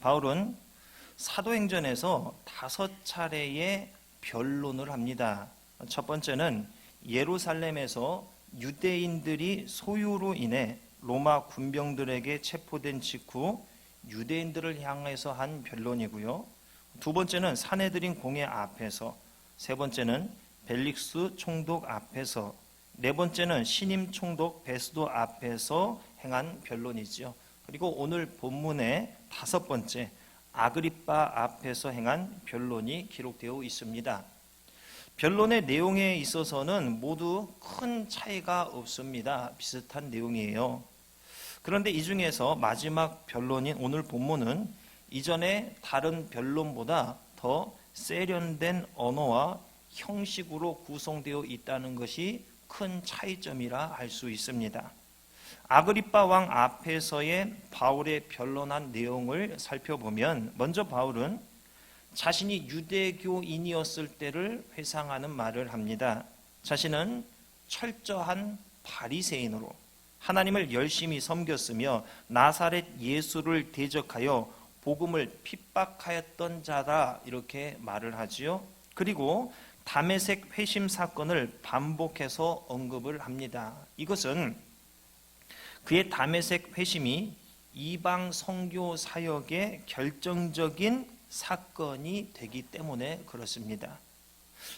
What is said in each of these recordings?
바울은 사도행전에서 다섯 차례의 변론을 합니다. 첫 번째는 예루살렘에서 유대인들이 소유로 인해 로마 군병들에게 체포된 직후 유대인들을 향해서 한 변론이고요. 두 번째는 사내들인 공회 앞에서, 세 번째는 벨릭스 총독 앞에서, 네 번째는 신임 총독 베스도 앞에서 행한 변론이지요. 그리고 오늘 본문의 다섯 번째 아그리빠 앞에서 행한 변론이 기록되어 있습니다. 변론의 내용에 있어서는 모두 큰 차이가 없습니다. 비슷한 내용이에요. 그런데 이 중에서 마지막 변론인 오늘 본문은 이전에 다른 변론보다 더 세련된 언어와 형식으로 구성되어 있다는 것이 큰 차이점이라 할 수 있습니다. 아그리빠 왕 앞에서의 바울의 변론한 내용을 살펴보면 먼저 바울은 자신이 유대교인이었을 때를 회상하는 말을 합니다. 자신은 철저한 바리새인으로 하나님을 열심히 섬겼으며 나사렛 예수를 대적하여 복음을 핍박하였던 자다 이렇게 말을 하지요. 그리고 담에색 회심 사건을 반복해서 언급을 합니다. 이것은 그의 담에색 회심이 이방 선교 사역의 결정적인 사건이 되기 때문에 그렇습니다.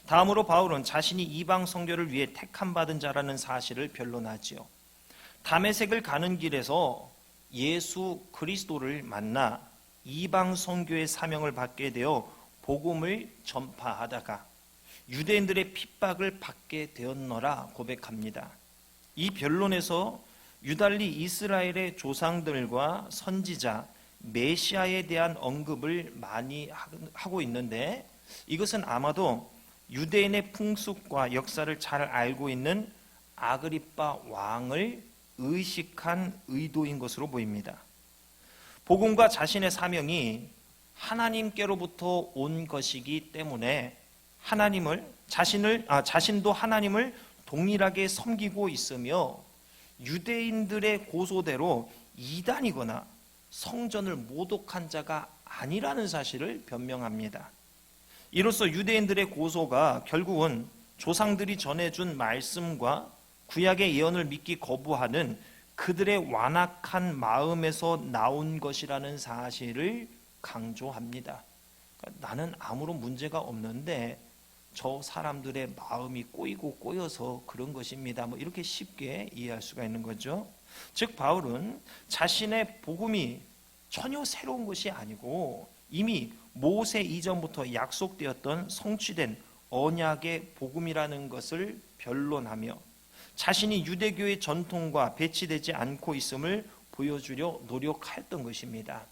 다음으로 바울은 자신이 이방 선교를 위해 택함 받은 자라는 사실을 변론하지요. 담에색을 가는 길에서 예수 그리스도를 만나 이방 선교의 사명을 받게 되어 복음을 전파하다가 유대인들의 핍박을 받게 되었노라 고백합니다. 이 변론에서 유달리 이스라엘의 조상들과 선지자 메시아에 대한 언급을 많이 하고 있는데 이것은 아마도 유대인의 풍습과 역사를 잘 알고 있는 아그리빠 왕을 의식한 의도인 것으로 보입니다. 복음과 자신의 사명이 하나님께로부터 온 것이기 때문에 하나님을 자신을 아, 자신도 하나님을 동일하게 섬기고 있으며 유대인들의 고소대로 이단이거나 성전을 모독한 자가 아니라는 사실을 변명합니다. 이로써 유대인들의 고소가 결국은 조상들이 전해준 말씀과 구약의 예언을 믿기 거부하는 그들의 완악한 마음에서 나온 것이라는 사실을 강조합니다. 그러니까 나는 아무런 문제가 없는데 저 사람들의 마음이 꼬이고 꼬여서 그런 것입니다. 뭐 이렇게 쉽게 이해할 수가 있는 거죠. 즉 바울은 자신의 복음이 전혀 새로운 것이 아니고 이미 모세 이전부터 약속되었던 성취된 언약의 복음이라는 것을 변론하며 자신이 유대교의 전통과 배치되지 않고 있음을 보여주려 노력했던 것입니다.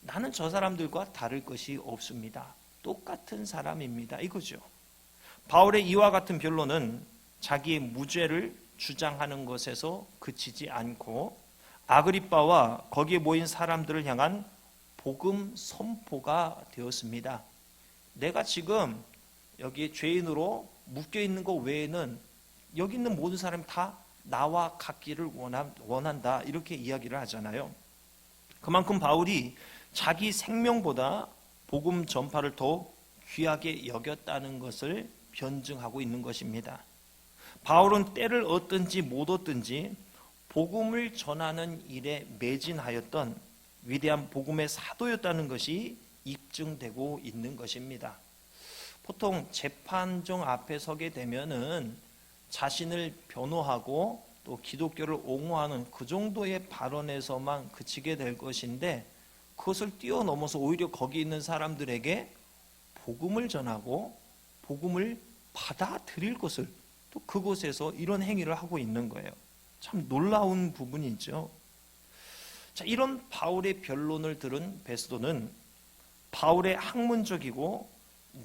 나는 저 사람들과 다를 것이 없습니다. 똑같은 사람입니다. 이거죠. 바울의 이와 같은 변론은 자기의 무죄를 주장하는 것에서 그치지 않고 아그리빠와 거기에 모인 사람들을 향한 복음 선포가 되었습니다. 내가 지금 여기 죄인으로 묶여 있는 것 외에는 여기 있는 모든 사람이 다 나와 같기를 원한다 이렇게 이야기를 하잖아요. 그만큼 바울이 자기 생명보다 복음 전파를 더 귀하게 여겼다는 것을 변증하고 있는 것입니다. 바울은 때를 얻든지 못 얻든지 복음을 전하는 일에 매진하였던 위대한 복음의 사도였다는 것이 입증되고 있는 것입니다. 보통 재판정 앞에 서게 되면은 자신을 변호하고 또 기독교를 옹호하는 그 정도의 발언에서만 그치게 될 것인데 그것을 뛰어넘어서 오히려 거기 있는 사람들에게 복음을 전하고 복음을 받아들일 것을 또 그곳에서 이런 행위를 하고 있는 거예요. 참 놀라운 부분이죠. 자, 이런 바울의 변론을 들은 베스도는 바울의 학문적이고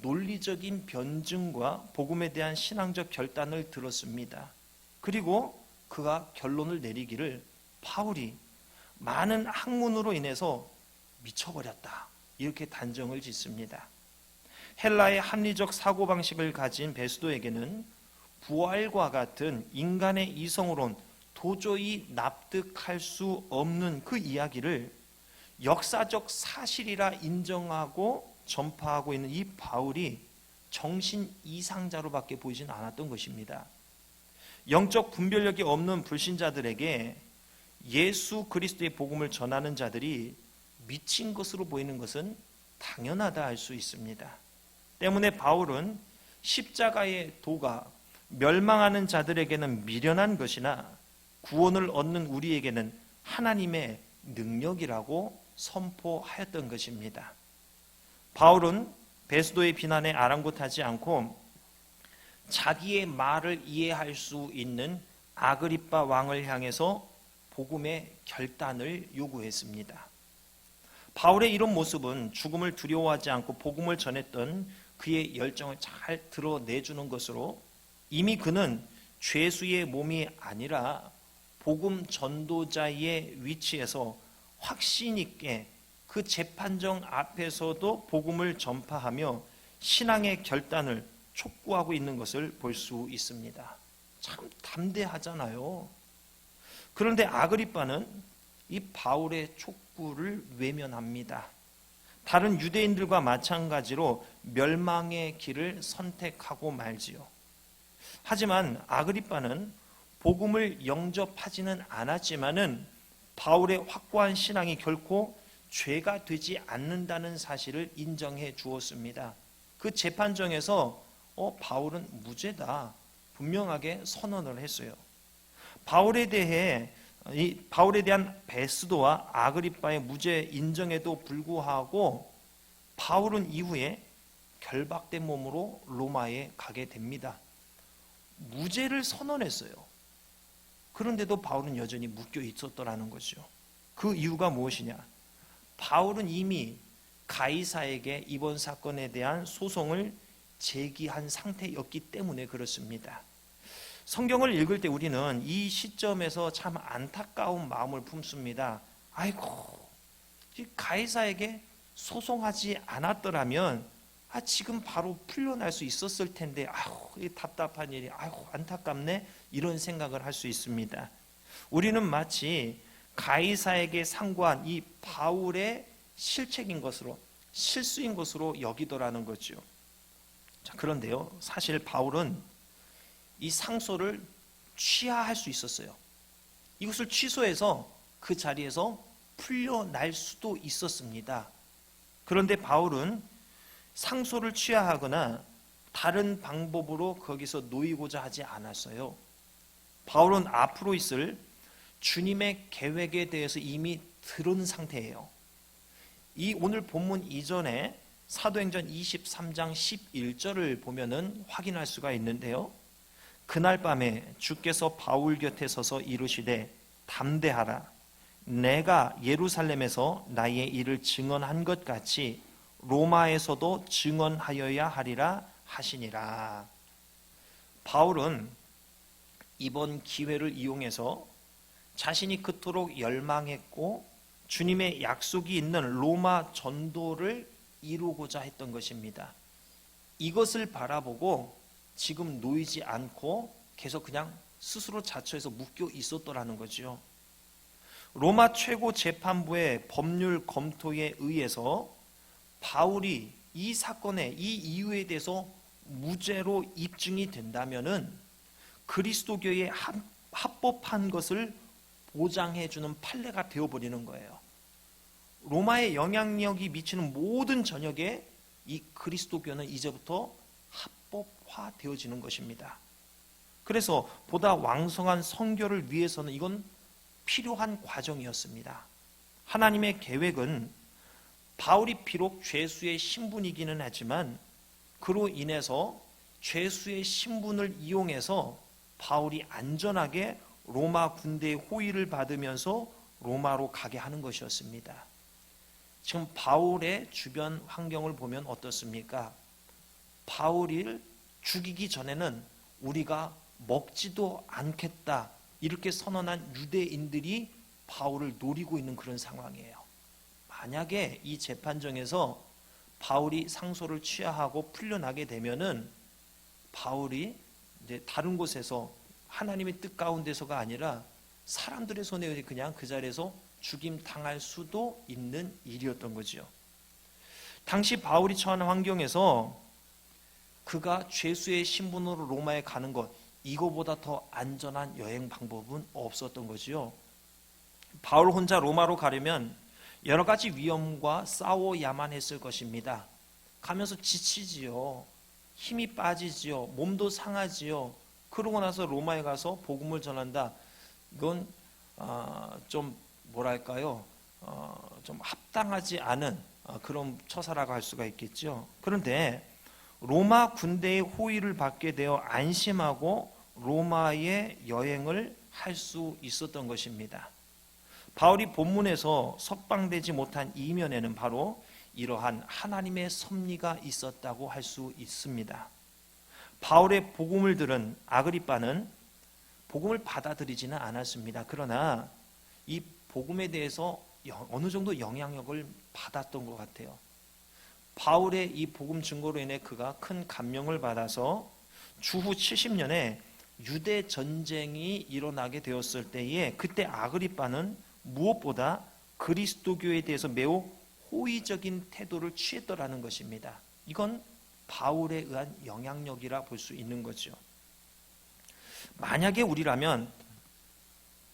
논리적인 변증과 복음에 대한 신앙적 결단을 들었습니다. 그리고 그가 결론을 내리기를 바울이 많은 학문으로 인해서 미쳐버렸다. 이렇게 단정을 짓습니다. 헬라의 합리적 사고방식을 가진 베스도에게는 부활과 같은 인간의 이성으론 도저히 납득할 수 없는 그 이야기를 역사적 사실이라 인정하고 전파하고 있는 이 바울이 정신 이상자로밖에 보이진 않았던 것입니다. 영적 분별력이 없는 불신자들에게 예수 그리스도의 복음을 전하는 자들이 미친 것으로 보이는 것은 당연하다 할 수 있습니다. 때문에 바울은 십자가의 도가 멸망하는 자들에게는 미련한 것이나 구원을 얻는 우리에게는 하나님의 능력이라고 선포하였던 것입니다. 바울은 베스도의 비난에 아랑곳하지 않고 자기의 말을 이해할 수 있는 아그리빠 왕을 향해서 복음의 결단을 요구했습니다. 바울의 이런 모습은 죽음을 두려워하지 않고 복음을 전했던 그의 열정을 잘 드러내주는 것으로 이미 그는 죄수의 몸이 아니라 복음 전도자의 위치에서 확신 있게 그 재판정 앞에서도 복음을 전파하며 신앙의 결단을 촉구하고 있는 것을 볼 수 있습니다. 참 담대하잖아요. 그런데 아그리빠는 이 바울의 촉구를 외면합니다. 다른 유대인들과 마찬가지로 멸망의 길을 선택하고 말지요. 하지만 아그리빠는 복음을 영접하지는 않았지만은 바울의 확고한 신앙이 결코 죄가 되지 않는다는 사실을 인정해 주었습니다. 그 재판정에서 어, 바울은 무죄다. 분명하게 선언을 했어요. 바울에 대해 이 바울에 대한 베스도와 아그리빠의 무죄 인정에도 불구하고 바울은 이후에 결박된 몸으로 로마에 가게 됩니다. 무죄를 선언했어요. 그런데도 바울은 여전히 묶여 있었더라는 거죠. 그 이유가 무엇이냐? 바울은 이미 가이사에게 이번 사건에 대한 소송을 제기한 상태였기 때문에 그렇습니다. 성경을 읽을 때 우리는 이 시점에서 참 안타까운 마음을 품습니다. 아이고, 가이사에게 소송하지 않았더라면 아, 지금 바로 풀려날 수 있었을 텐데, 아우, 이 답답한 일이, 아우, 안타깝네. 이런 생각을 할 수 있습니다. 우리는 마치 가이사에게 상고한 이 바울의 실책인 것으로, 실수인 것으로 여기더라는 거죠. 자, 그런데요, 사실 바울은 이 상소를 취하할 수 있었어요. 이것을 취소해서 그 자리에서 풀려날 수도 있었습니다. 그런데 바울은 상소를 취하하거나 다른 방법으로 거기서 놓이고자 하지 않았어요. 바울은 앞으로 있을 주님의 계획에 대해서 이미 들은 상태예요. 이 오늘 본문 이전에 사도행전 23장 11절을 보면은 확인할 수가 있는데요. 그날 밤에 주께서 바울 곁에 서서 이르시되 담대하라 내가 예루살렘에서 나의 일을 증언한 것 같이 로마에서도 증언하여야 하리라 하시니라. 바울은 이번 기회를 이용해서 자신이 그토록 열망했고 주님의 약속이 있는 로마 전도를 이루고자 했던 것입니다. 이것을 바라보고 지금 놓이지 않고 계속 그냥 스스로 자처해서 묶여 있었더라는 거죠. 로마 최고 재판부의 법률 검토에 의해서 바울이 이 사건의 이 이유에 대해서 무죄로 입증이 된다면은 그리스도교에 합법한 것을 보장해 주는 판례가 되어 버리는 거예요. 로마의 영향력이 미치는 모든 전역에 이 그리스도교는 이제부터 합법화 되어지는 것입니다. 그래서 보다 왕성한 성교를 위해서는 이건 필요한 과정이었습니다. 하나님의 계획은 바울이 비록 죄수의 신분이기는 하지만 그로 인해서 죄수의 신분을 이용해서 바울이 안전하게 로마 군대의 호의를 받으면서 로마로 가게 하는 것이었습니다. 지금 바울의 주변 환경을 보면 어떻습니까? 바울을 죽이기 전에는 우리가 먹지도 않겠다 이렇게 선언한 유대인들이 바울을 노리고 있는 그런 상황이에요. 만약에 이 재판정에서 바울이 상소를 취하하고 풀려나게 되면은 바울이 이제 다른 곳에서 하나님의 뜻 가운데서가 아니라 사람들의 손에 그냥 그 자리에서 죽임 당할 수도 있는 일이었던 거지요. 당시 바울이 처한 환경에서 그가 죄수의 신분으로 로마에 가는 것 이거보다 더 안전한 여행 방법은 없었던 거지요. 바울 혼자 로마로 가려면 여러 가지 위험과 싸워야만 했을 것입니다. 가면서 지치지요. 힘이 빠지지요. 몸도 상하지요. 그러고 나서 로마에 가서 복음을 전한다. 이건 어, 좀 뭐랄까요? 어, 좀 합당하지 않은 어, 그런 처사라고 할 수가 있겠죠. 그런데 로마 군대의 호의를 받게 되어 안심하고 로마의 여행을 할 수 있었던 것입니다. 바울이 본문에서 석방되지 못한 이면에는 바로 이러한 하나님의 섭리가 있었다고 할 수 있습니다. 바울의 복음을 들은 아그리빠는 복음을 받아들이지는 않았습니다. 그러나 이 복음에 대해서 어느 정도 영향력을 받았던 것 같아요. 바울의 이 복음 증거로 인해 그가 큰 감명을 받아서 주후 70년에 유대 전쟁이 일어나게 되었을 때에 그때 아그리빠는 무엇보다 그리스도교에 대해서 매우 호의적인 태도를 취했더라는 것입니다. 이건 바울에 의한 영향력이라 볼 수 있는 거죠. 만약에 우리라면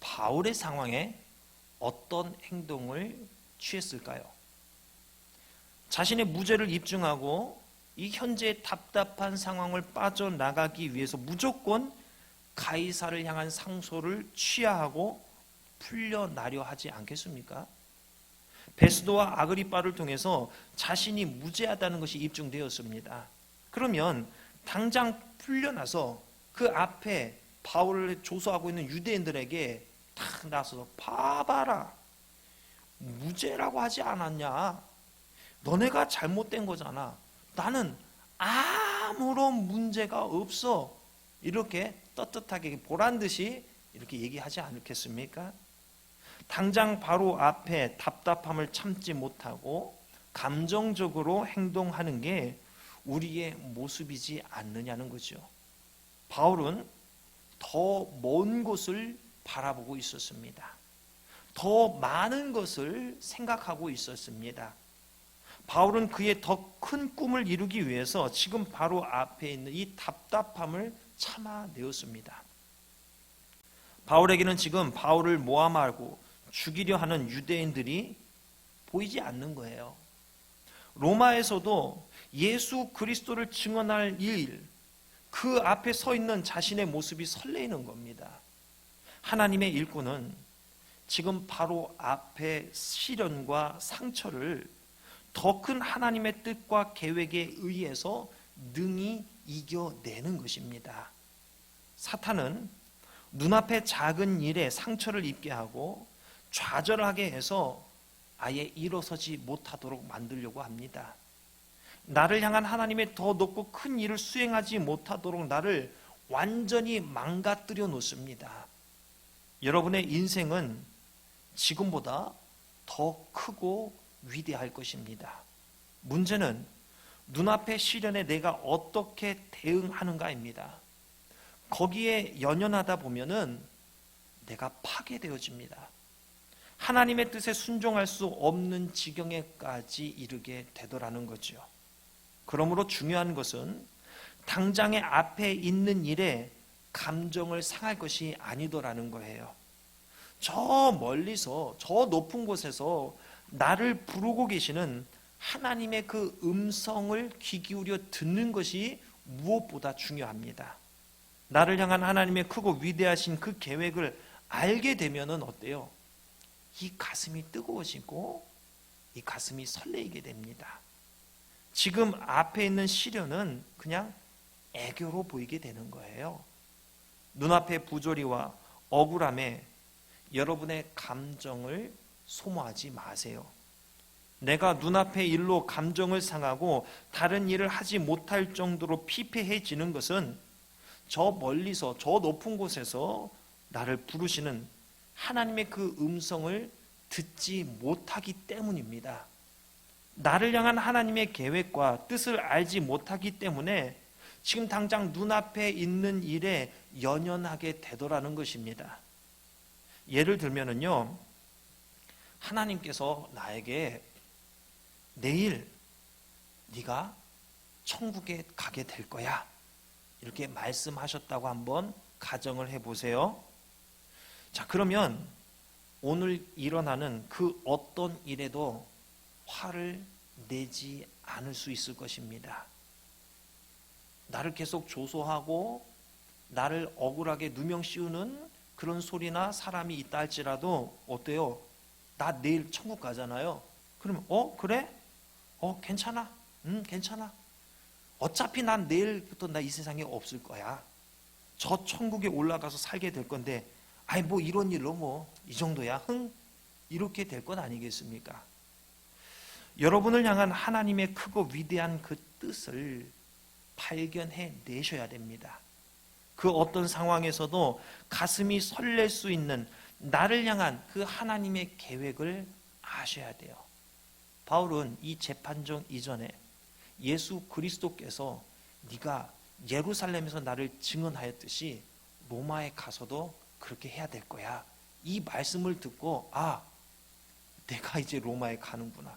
바울의 상황에 어떤 행동을 취했을까요? 자신의 무죄를 입증하고 이 현재의 답답한 상황을 빠져나가기 위해서 무조건 가이사를 향한 상소를 취하하고 풀려나려 하지 않겠습니까? 베스도와 아그리빠를 통해서 자신이 무죄하다는 것이 입증되었습니다. 그러면 당장 풀려나서 그 앞에 바울을 조소하고 있는 유대인들에게 탁 나서서 봐봐라 무죄라고 하지 않았냐 너네가 잘못된 거잖아 나는 아무런 문제가 없어 이렇게 떳떳하게 보란 듯이 이렇게 얘기하지 않겠습니까? 당장 바로 앞에 답답함을 참지 못하고 감정적으로 행동하는 게 우리의 모습이지 않느냐는 거죠. 바울은 더 먼 곳을 바라보고 있었습니다. 더 많은 것을 생각하고 있었습니다. 바울은 그의 더 큰 꿈을 이루기 위해서 지금 바로 앞에 있는 이 답답함을 참아내었습니다. 바울에게는 지금 바울을 모함하고 죽이려 하는 유대인들이 보이지 않는 거예요. 로마에서도 예수 그리스도를 증언할 일, 그 앞에 서 있는 자신의 모습이 설레이는 겁니다. 하나님의 일꾼은 지금 바로 앞에 시련과 상처를 더 큰 하나님의 뜻과 계획에 의해서 능히 이겨내는 것입니다. 사탄은 눈앞의 작은 일에 상처를 입게 하고 좌절하게 해서 아예 일어서지 못하도록 만들려고 합니다. 나를 향한 하나님의 더 높고 큰 일을 수행하지 못하도록 나를 완전히 망가뜨려 놓습니다. 여러분의 인생은 지금보다 더 크고 위대할 것입니다. 문제는 눈앞의 시련에 내가 어떻게 대응하는가입니다. 거기에 연연하다 보면은 내가 파괴되어집니다. 하나님의 뜻에 순종할 수 없는 지경에까지 이르게 되더라는 거죠. 그러므로 중요한 것은 당장의 앞에 있는 일에 감정을 상할 것이 아니더라는 거예요. 저 멀리서 저 높은 곳에서 나를 부르고 계시는 하나님의 그 음성을 귀 기울여 듣는 것이 무엇보다 중요합니다. 나를 향한 하나님의 크고 위대하신 그 계획을 알게 되면은 어때요? 이 가슴이 뜨거워지고 이 가슴이 설레이게 됩니다. 지금 앞에 있는 시련은 그냥 애교로 보이게 되는 거예요. 눈앞의 부조리와 억울함에 여러분의 감정을 소모하지 마세요. 내가 눈앞의 일로 감정을 상하고 다른 일을 하지 못할 정도로 피폐해지는 것은 저 멀리서 저 높은 곳에서 나를 부르시는 하나님의 그 음성을 듣지 못하기 때문입니다. 나를 향한 하나님의 계획과 뜻을 알지 못하기 때문에 지금 당장 눈앞에 있는 일에 연연하게 되더라는 것입니다. 예를 들면은요, 하나님께서 나에게 내일 네가 천국에 가게 될 거야. 이렇게 말씀하셨다고 한번 가정을 해 보세요. 자, 그러면 오늘 일어나는 그 어떤 일에도 화를 내지 않을 수 있을 것입니다. 나를 계속 조소하고 나를 억울하게 누명 씌우는 그런 소리나 사람이 있다 할지라도 어때요? 나 내일 천국 가잖아요. 그러면 어 그래? 어 괜찮아. 음 괜찮아. 어차피 난 내일부터 나 이 세상에 없을 거야. 저 천국에 올라가서 살게 될 건데 아이 뭐 이런 일로 뭐 이 정도야 흥 이렇게 될 건 아니겠습니까? 여러분을 향한 하나님의 크고 위대한 그 뜻을 발견해 내셔야 됩니다. 그 어떤 상황에서도 가슴이 설렐 수 있는 나를 향한 그 하나님의 계획을 아셔야 돼요. 바울은 이 재판정 이전에 예수 그리스도께서 네가 예루살렘에서 나를 증언하였듯이 로마에 가서도 그렇게 해야 될 거야. 이 말씀을 듣고 아 내가 이제 로마에 가는구나.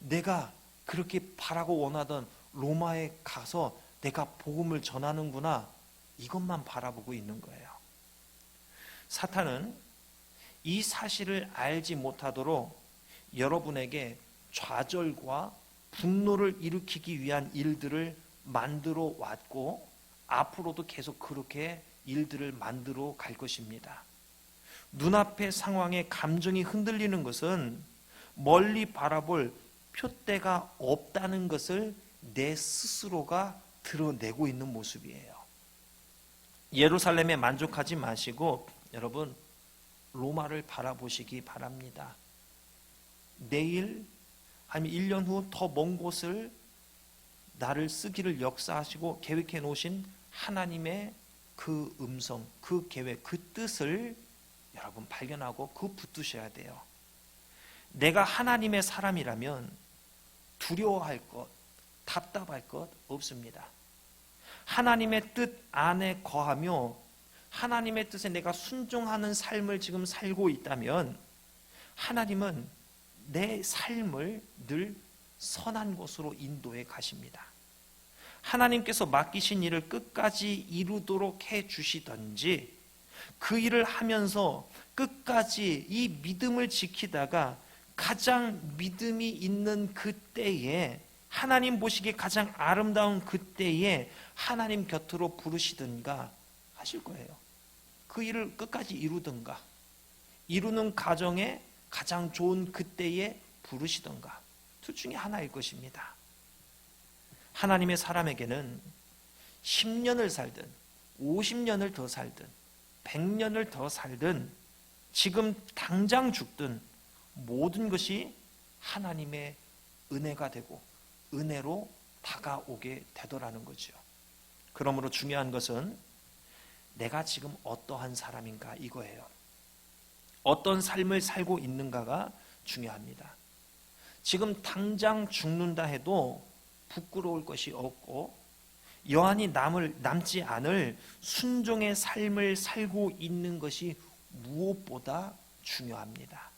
내가 그렇게 바라고 원하던 로마에 가서 내가 복음을 전하는구나. 이것만 바라보고 있는 거예요. 사탄은 이 사실을 알지 못하도록 여러분에게 좌절과 분노를 일으키기 위한 일들을 만들어 왔고 앞으로도 계속 그렇게 일들을 만들어 갈 것입니다. 눈앞의 상황에 감정이 흔들리는 것은 멀리 바라볼 표대가 없다는 것을 내 스스로가 드러내고 있는 모습이에요. 예루살렘에 만족하지 마시고 여러분 로마를 바라보시기 바랍니다. 내일 아니면 1년 후 더 먼 곳을 나를 쓰기를 역사하시고 계획해 놓으신 하나님의 그 음성, 그 계획, 그 뜻을 여러분 발견하고 그 붙드셔야 돼요. 내가 하나님의 사람이라면 두려워할 것, 답답할 것 없습니다. 하나님의 뜻 안에 거하며 하나님의 뜻에 내가 순종하는 삶을 지금 살고 있다면 하나님은 내 삶을 늘 선한 곳으로 인도해 가십니다. 하나님께서 맡기신 일을 끝까지 이루도록 해 주시던지 그 일을 하면서 끝까지 이 믿음을 지키다가 가장 믿음이 있는 그때에 하나님 보시기에 가장 아름다운 그때에 하나님 곁으로 부르시든가 하실 거예요. 그 일을 끝까지 이루든가 이루는 과정에 가장 좋은 그때에 부르시든가 둘 중에 하나일 것입니다. 하나님의 사람에게는 10년을 살든 50년을 더 살든 100년을 더 살든 지금 당장 죽든 모든 것이 하나님의 은혜가 되고 은혜로 다가오게 되더라는 거죠. 그러므로 중요한 것은 내가 지금 어떠한 사람인가 이거예요. 어떤 삶을 살고 있는가가 중요합니다. 지금 당장 죽는다 해도 부끄러울 것이 없고 여한이 남을 남지 않을 순종의 삶을 살고 있는 것이 무엇보다 중요합니다.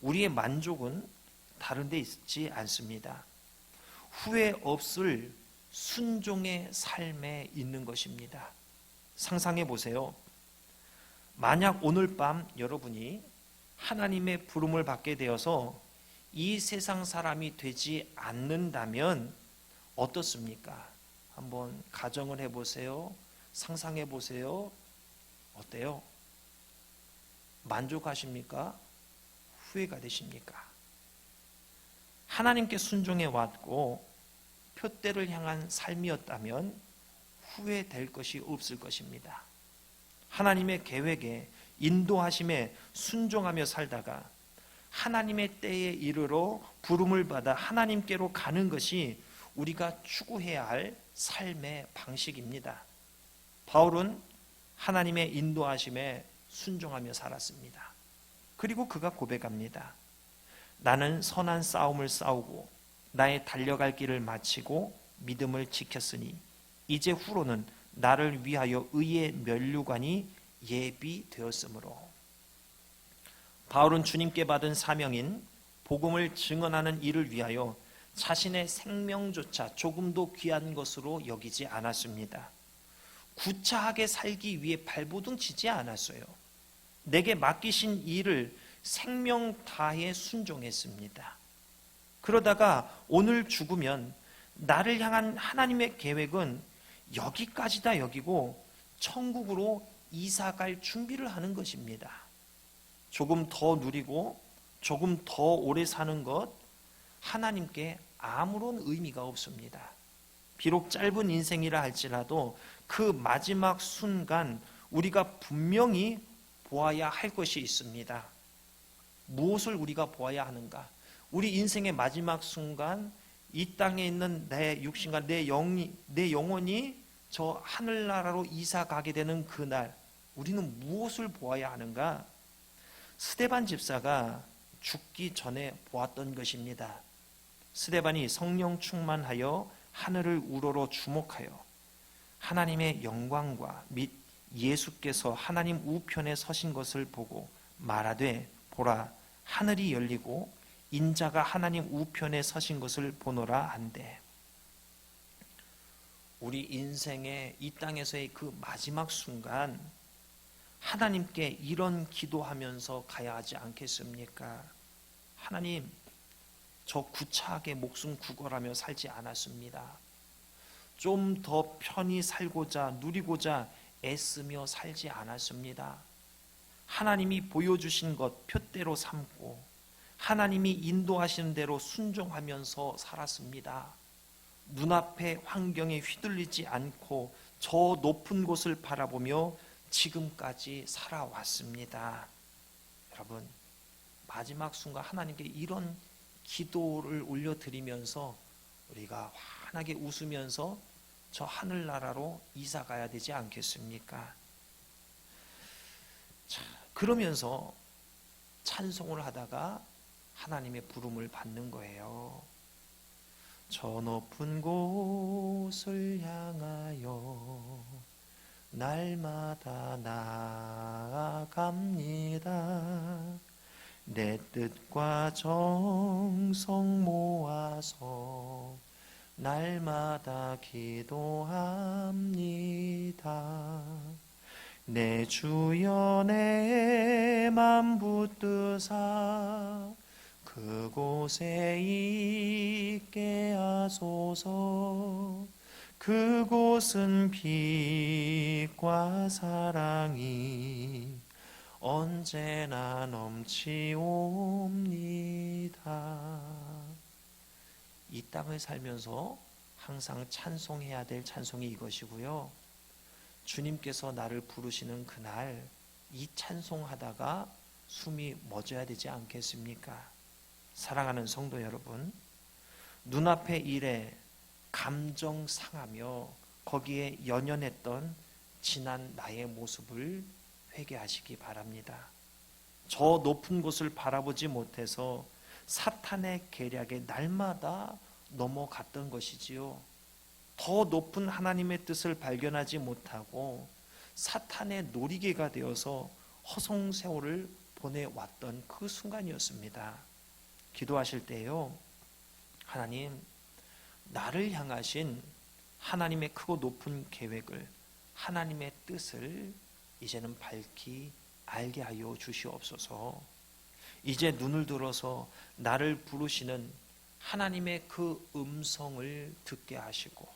우리의 만족은 다른 데 있지 않습니다. 후회 없을 순종의 삶에 있는 것입니다. 상상해 보세요. 만약 오늘 밤 여러분이 하나님의 부름을 받게 되어서 이 세상 사람이 되지 않는다면 어떻습니까? 한번 가정을 해 보세요. 상상해 보세요. 어때요? 만족하십니까? 후회가 되십니까? 하나님께 순종해 왔고 표대를 향한 삶이었다면 후회될 것이 없을 것입니다. 하나님의 계획에 인도하심에 순종하며 살다가 하나님의 때에 이르러 부름을 받아 하나님께로 가는 것이 우리가 추구해야 할 삶의 방식입니다. 바울은 하나님의 인도하심에 순종하며 살았습니다. 그리고 그가 고백합니다. 나는 선한 싸움을 싸우고 나의 달려갈 길을 마치고 믿음을 지켰으니 이제 후로는 나를 위하여 의의 면류관이 예비되었으므로 바울은 주님께 받은 사명인 복음을 증언하는 일을 위하여 자신의 생명조차 조금도 귀한 것으로 여기지 않았습니다. 구차하게 살기 위해 발버둥 치지 않았어요. 내게 맡기신 일을 생명 다해 순종했습니다. 그러다가 오늘 죽으면 나를 향한 하나님의 계획은 여기까지다 여기고 천국으로 이사 갈 준비를 하는 것입니다. 조금 더 누리고 조금 더 오래 사는 것 하나님께 아무런 의미가 없습니다. 비록 짧은 인생이라 할지라도 그 마지막 순간 우리가 분명히 보아야 할 것이 있습니다. 무엇을 우리가 보아야 하는가? 우리 인생의 마지막 순간 이 땅에 있는 내 육신과 내 영이 내 영혼이 저 하늘나라로 이사 가게 되는 그날 우리는 무엇을 보아야 하는가? 스데반 집사가 죽기 전에 보았던 것입니다. 스데반이 성령 충만하여 하늘을 우러러 주목하여 하나님의 영광과 및 예수께서 하나님 우편에 서신 것을 보고 말하되 보라 하늘이 열리고 인자가 하나님 우편에 서신 것을 보노라 한대. 우리 인생의 이 땅에서의 그 마지막 순간 하나님께 이런 기도하면서 가야 하지 않겠습니까? 하나님, 저 구차하게 목숨 구걸하며 살지 않았습니다. 좀 더 편히 살고자 누리고자 애쓰며 살지 않았습니다. 하나님이 보여주신 것 표대로 삼고 하나님이 인도하시는 대로 순종하면서 살았습니다. 눈앞의 환경에 휘둘리지 않고 저 높은 곳을 바라보며 지금까지 살아왔습니다. 여러분, 마지막 순간 하나님께 이런 기도를 올려드리면서 우리가 환하게 웃으면서 저 하늘나라로 이사 가야 되지 않겠습니까? 자, 그러면서 찬송을 하다가 하나님의 부름을 받는 거예요. 저 높은 곳을 향하여 날마다 나아갑니다. 내 뜻과 정성 모아서 날마다 기도합니다. 내 주여 내맘 붙드사 그곳에 있게 하소서 그곳은 빛과 사랑이 언제나 넘치옵니다. 이 땅을 살면서 항상 찬송해야 될 찬송이 이것이고요. 주님께서 나를 부르시는 그날 이 찬송하다가 숨이 멎어야 되지 않겠습니까? 사랑하는 성도 여러분, 눈앞의 일에 감정 상하며 거기에 연연했던 지난 나의 모습을 회개하시기 바랍니다. 저 높은 곳을 바라보지 못해서 사탄의 계략에 날마다 넘어갔던 것이지요. 더 높은 하나님의 뜻을 발견하지 못하고 사탄의 놀이개가 되어서 허송세월을 보내왔던 그 순간이었습니다. 기도하실 때요, 하나님, 나를 향하신 하나님의 크고 높은 계획을, 하나님의 뜻을 이제는 밝히 알게 하여 주시옵소서. 이제 눈을 들어서 나를 부르시는 하나님의 그 음성을 듣게 하시고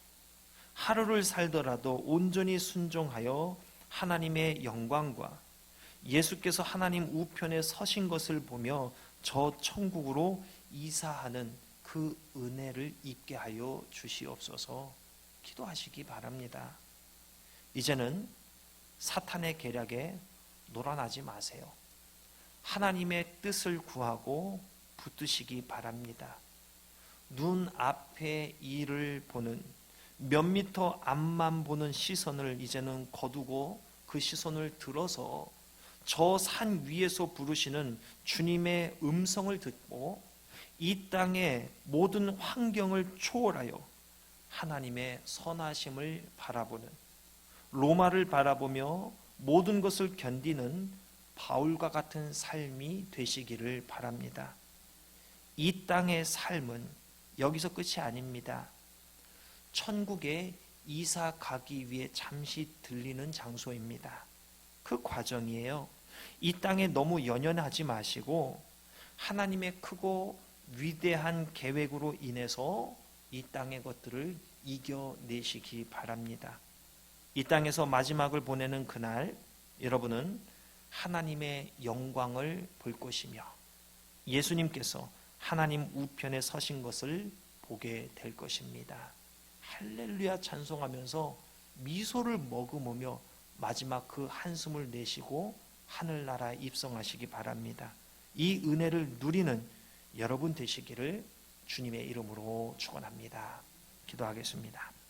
하루를 살더라도 온전히 순종하여 하나님의 영광과 예수께서 하나님 우편에 서신 것을 보며 저 천국으로 이사하는 그 은혜를 입게 하여 주시옵소서 기도하시기 바랍니다. 이제는 사탄의 계략에 놀아나지 마세요. 하나님의 뜻을 구하고 붙드시기 바랍니다. 눈 앞에 일을 보는 몇 미터 앞만 보는 시선을 이제는 거두고 그 시선을 들어서 저 산 위에서 부르시는 주님의 음성을 듣고 이 땅의 모든 환경을 초월하여 하나님의 선하심을 바라보는 로마를 바라보며 모든 것을 견디는 바울과 같은 삶이 되시기를 바랍니다. 이 땅의 삶은 여기서 끝이 아닙니다. 천국에 이사 가기 위해 잠시 들리는 장소입니다. 그 과정이에요. 이 땅에 너무 연연하지 마시고 하나님의 크고 위대한 계획으로 인해서 이 땅의 것들을 이겨내시기 바랍니다. 이 땅에서 마지막을 보내는 그날 여러분은 하나님의 영광을 볼 것이며 예수님께서 하나님 우편에 서신 것을 보게 될 것입니다. 할렐루야 찬송하면서 미소를 머금으며 마지막 그 한숨을 내쉬고 하늘나라에 입성하시기 바랍니다. 이 은혜를 누리는 여러분 되시기를 주님의 이름으로 축원합니다. 기도하겠습니다.